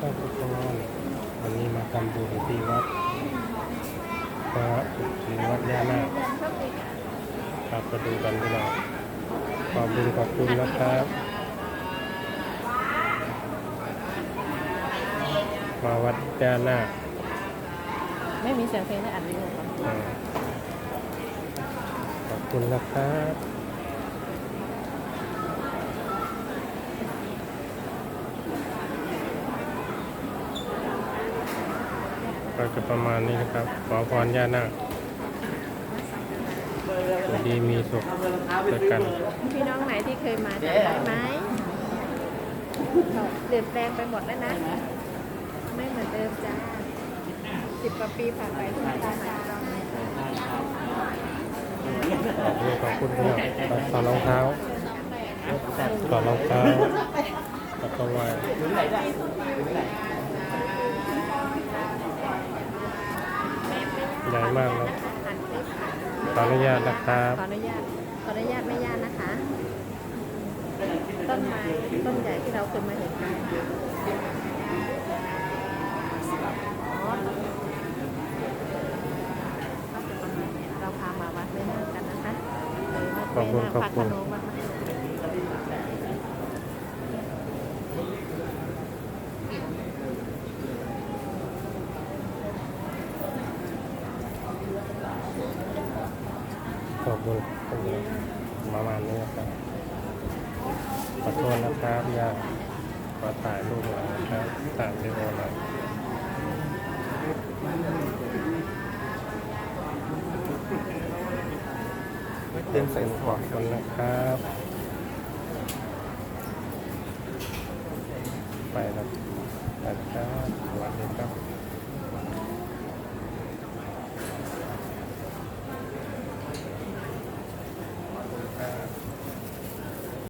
ครับทุกคนวันนี้มาทำบุญที่วัดพระศรีวัดย่านาคครับมาดูกันพี่น้องขอบคุณขอบคุณนะครับ มาวัดย่านาคไม่มีเสียงเพลงในอัดวิดีโอก่อนอ่าขอบคุณนะครับ ก็จะประมาณนี้นะครับ ขอพรย่านาคอยู่ดีมีสุขด้วยกัน พี่น้องไหนที่เคยมาจำได้ไหมเปลี่ยนแปลงไปหมดแล้วนะ ไม่เหมือนเดิมจ้าสิบกว่าปีผ่านไปทุกตาหาเราขอบคุณขอบคุณพี่น้องถอดรองเท้าถอดรองเท้าแล้วก็ไหว้ให มากเลยหันคลิปค่ะขออนุญาตนะครับ ขออนุญาต ขออนุญาตไม่ญาตนะคะ ต้นไม้ต้นใหญ่ที่เราเคยมาเห็นกันอ๋อเราพามาวัดไม่น่ากันนะคะเออวัดขอบคุณแม่นาขอบพระคุโขณ นงวัดมหา ขอบคุณขอบคุณประมาณนี้นะครับขอโทษนะครับอยากขอถ่ายรูปหน่อยนะครับถ่ายวิดีโอหน่อยเป็นเส้นขอบคุณนะครับไปแล้วนะครับสวัสดีครับ